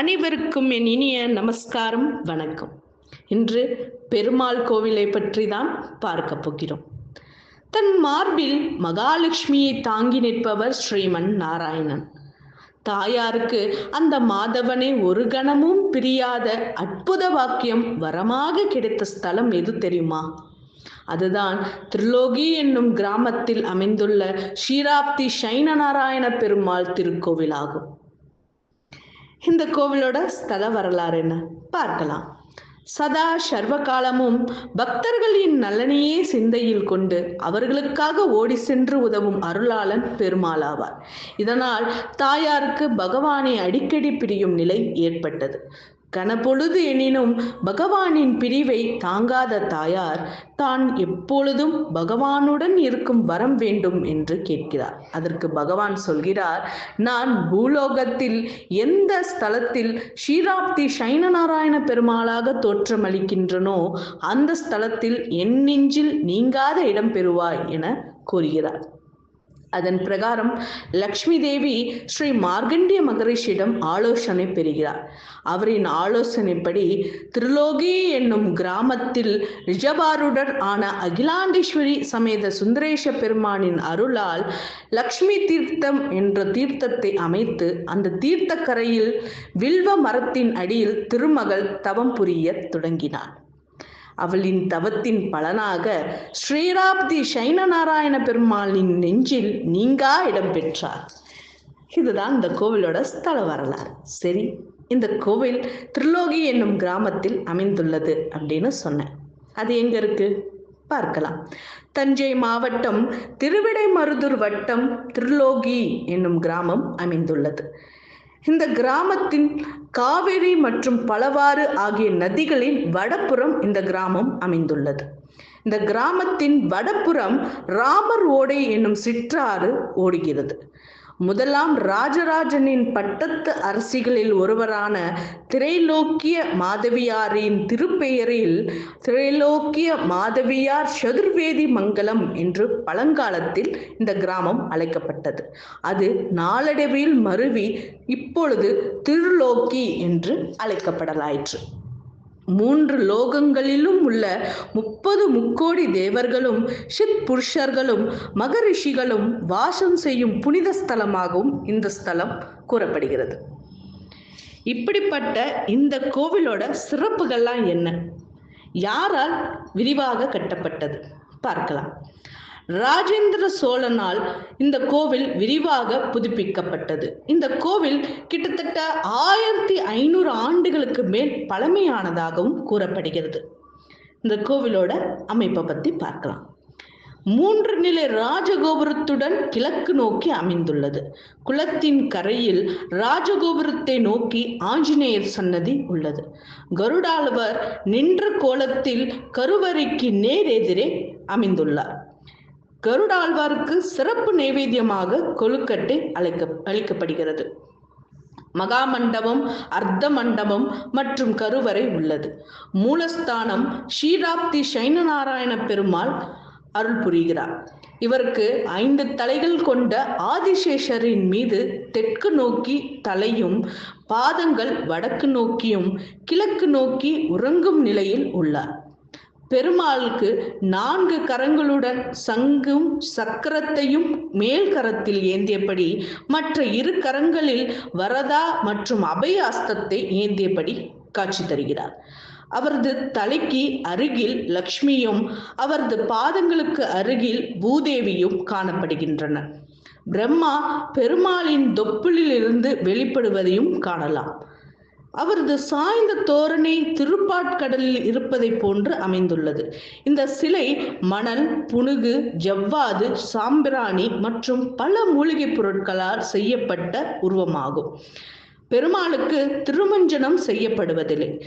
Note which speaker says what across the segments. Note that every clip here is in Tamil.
Speaker 1: அனைவருக்கும் என் இனிய நமஸ்காரம் வணக்கம். இன்று பெருமாள் கோவிலை பற்றி தான் பார்க்க போகிறோம். தன் மார்பில் மகாலட்சுமியை தாங்கி நிற்பவர் ஸ்ரீமன் நாராயணன். தாயாருக்கு அந்த மாதவனை ஒரு கணமும் பிரியாத அற்புத வாக்கியம் வரமாக கிடைத்த ஸ்தலம் எது தெரியுமா? அதுதான் திருலோகி என்னும் கிராமத்தில் அமைந்துள்ள ஷீராப்தி சைனநாராயண பெருமாள் திருக்கோவிலாகும். இந்த கோவிலோட ஸ்தல வரலாறு என்ன? பார்க்கலாம். சதா சர்வகாலமும் பக்தர்களின் நலனையே சிந்தையில் கொண்டு அவர்களுக்காக ஓடி சென்று உதவும் அருளாளன் பெருமாளாவார் இதனால் தாயாருக்கு பகவானை அடிக்கடி பிரியும் நிலை ஏற்பட்டது. கனப்பொழுது எனினும் பகவானின் பிரிவை தாங்காத தாயார் தான் எப்பொழுதும் பகவானுடன் இருக்கும் வரம் வேண்டும் என்று கேட்கிறார். அதற்கு பகவான் சொல்கிறார் நான் பூலோகத்தில் எந்த ஸ்தலத்தில் ஸ்ரீராப்தி சைனநாராயண பெருமாளாக தோற்றமளிக்கின்றனோ அந்த ஸ்தலத்தில் என் நெஞ்சில் நீங்காத இடம் பெறுவாய் என கூறுகிறார். அதன் பிரகாரம் லக்ஷ்மி தேவி ஸ்ரீ மார்கண்டிய மகரிஷியிடம் ஆலோசனை பெறுகிறார். அவரின் ஆலோசனைப்படி திருலோகி என்னும் கிராமத்தில் ரிஜபாருடன் ஆன அகிலாண்டேஸ்வரி சமேத சுந்தரேஷ பெருமானின் அருளால் லக்ஷ்மி தீர்த்தம் என்ற தீர்த்தத்தை அமைத்து அந்த தீர்த்தக்கரையில் வில்வ மரத்தின் அடியில் திருமகள் தவம் புரிய தொடங்கினார் அவளின் தவத்தின் பலனாக ஸ்ரீராப்தி சைனநாராயண பெருமாளின் நெஞ்சில் நீங்கா இடம் பெற்றார். இதுதான் இந்த கோவிலோட ஸ்தல வரலாறு. சரி இந்த கோவில் திருலோகி என்னும் கிராமத்தில் அமைந்துள்ளது அப்படின்னு சொன்னேன். அது எங்க இருக்கு? பார்க்கலாம். தஞ்சை மாவட்டம் திருவிடைமருதூர் வட்டம் திருலோகி என்னும் கிராமம் அமைந்துள்ளது. இந்த கிராமத்தின் காவிரி மற்றும் பலவாறு ஆகிய நதிகளின் வடப்புறம் இந்த கிராமம் அமைந்துள்ளது. இந்த கிராமத்தின் வடப்புறம் ராமர் ஓடை என்னும் சிற்றாறு ஓடுகிறது. முதலாம் ராஜராஜனின் பட்டத்து அரசிகளில் ஒருவரான திரைலோக்கிய மாதவியாரின் திருப்பெயரில் திரைலோக்கிய மாதவியார் சதுர்வேதி மங்கலம் என்று பழங்காலத்தில் இந்த கிராமம் அழைக்கப்பட்டது. அது நாளடைவில் மருவி இப்பொழுது திருலோக்கி என்று அழைக்கப்படலாயிற்று. மூன்று லோகங்களிலும் உள்ள முப்பது முக்கோடி தேவர்களும் சித் புருஷர்களும் மகரிஷிகளும் வாசம் செய்யும் புனித ஸ்தலமாகவும் இந்த ஸ்தலம் கூறப்படுகிறது. இப்படிப்பட்ட இந்த கோவிலோட சிறப்புகள்லாம் என்ன? யாரால் விரிவாக கட்டப்பட்டது? பார்க்கலாம். ராஜேந்திர சோழனால் இந்த கோவில் விரிவாக புதுப்பிக்கப்பட்டது. இந்த கோவில் கிட்டத்தட்ட ஆயிரத்தி ஐநூறு ஆண்டுகளுக்கு மேல் பழமையானதாகவும் கூறப்படுகிறது. இந்த கோவிலோட அமைப்பை பத்தி பார்க்கலாம். மூன்று நிலை ராஜகோபுரத்துடன் கிழக்கு நோக்கி அமைந்துள்ளது. குளத்தின் கரையில் ராஜகோபுரத்தை நோக்கி ஆஞ்சநேயர் சன்னதி உள்ளது. கருடாழ்வர் நின்ற கோலத்தில் கருவறைக்கு நேர் எதிரே அமைந்துள்ளார். கருடாழ்வாருக்கு சிறப்பு நைவேத்தியமாக கொழுக்கட்டை அழைக்க அளிக்கப்படுகிறது. மகாமண்டபம் அர்த்த மண்டபம் மற்றும் கருவறை உள்ளது. மூலஸ்தானம் ஸ்ரீராப்தி சைனநாராயண பெருமாள் அருள் புரிகிறார். இவருக்கு ஐந்து தலைகள் கொண்ட ஆதிசேஷரின் மீது தெற்கு நோக்கி தலையும் பாதங்கள் வடக்கு நோக்கியும் கிழக்கு நோக்கி உறங்கும் நிலையில் உள்ளார். பெருமாளுக்கு நான்கு கரங்களுடன் சங்கும் சக்கரத்தையும் மேல் கரத்தில் ஏந்தியபடி மற்ற இரு கரங்களில் வரதா மற்றும் அபய அஸ்தத்தை ஏந்தியபடி காட்சி தருகிறார். அவரது தலைக்கு அருகில் லக்ஷ்மியும் அவரது பாதங்களுக்கு அருகில் பூதேவியும் காணப்படுகின்றனர் பிரம்மா பெருமாளின் தொப்புளிலிருந்து வெளிப்படுவதையும் காணலாம். அவரது சாய்ந்த தோரணை திருப்பாட்கடலில் இருப்பதை போன்று அமைந்துள்ளது. இந்த சிலை மணல் புனுகு ஜவ்வாது சாம்பிராணி மற்றும் பல மூலிகைப் பொருட்களால் செய்யப்பட்ட உருவமாகும். பெருமாளுக்கு திருமஞ்சனம் செய்யப்படுவதில்லை.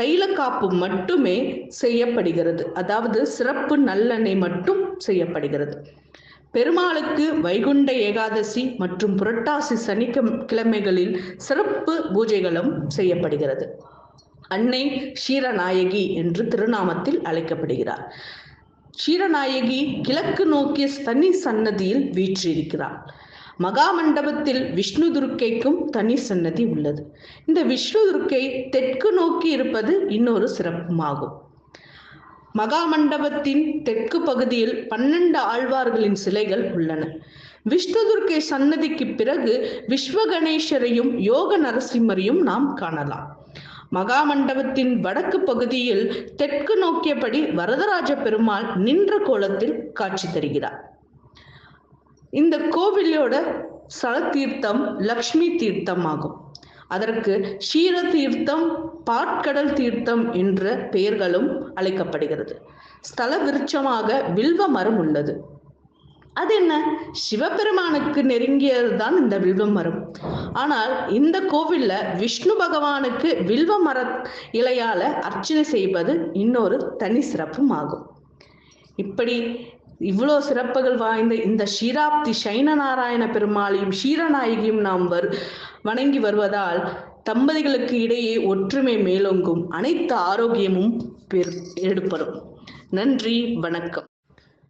Speaker 1: தைலக்காப்பு மட்டுமே செய்யப்படுகிறது. அதாவது சிறப்பு நல்லெண்ணெய் மட்டும் செய்யப்படுகிறது. பெருமாளுக்கு வைகுண்ட ஏகாதசி மற்றும் புரட்டாசி சனிக்க கிழமைகளில் சிறப்பு பூஜைகளும் செய்யப்படுகிறது. அன்னை ஷீரநாயகி என்று திருநாமத்தில் அழைக்கப்படுகிறார். ஷீரநாயகி கிழக்கு நோக்கிய தனி சன்னதியில் வீற்றிருக்கிறார் மகா மண்டபத்தில் விஷ்ணு துர்க்கைக்கும் தனி சன்னதி உள்ளது. இந்த விஷ்ணு துர்க்கை தெற்கு நோக்கி இருப்பது இன்னொரு சிறப்புமாகும். மகா மண்டபத்தின் தெற்கு பகுதியில் பன்னெண்டு ஆழ்வார்களின் சிலைகள் உள்ளன. விஷ்ணு துர்க்கை சன்னதிக்கு பிறகு விஸ்வ கணேசரையும் யோக நரசிம்மரையும் நாம் காணலாம். மகா மண்டபத்தின் வடக்கு பகுதியில் தெற்கு நோக்கியபடி வரதராஜ பெருமாள் நின்ற கோலத்தில் காட்சி தருகிறார். இந்த கோவிலோட சல தீர்த்தம் லக்ஷ்மி தீர்த்தம் ஆகும். அதற்கு ஷீர தீர்த்தம் பாட்கடல் தீர்த்தம் என்ற பெயர்களும் அழைக்கப்படுகிறது. ஸ்தல விருட்சமாக வில்வ மரம் உள்ளது. அது என்ன? சிவபெருமானுக்கு நெருங்கியதுதான் இந்த வில்வ மரம். ஆனால் இந்த கோவில்ல விஷ்ணு பகவானுக்கு வில்வ மர இலையால அர்ச்சனை செய்வது இன்னொரு தனி சிறப்பும் ஆகும். இப்படி இவ்வளோ சிறப்புகள் வாய்ந்த இந்த ஷீராப்தி சைன நாராயண பெருமாளையும் ஷீரநாயகியும் நாம் வர் வணங்கி வருவதால் தம்பதிகளுக்கு இடையே ஒற்றுமை மேலோங்கும். அனைத்து ஆரோக்கியமும் பெரு எடுப்படும் நன்றி வணக்கம்.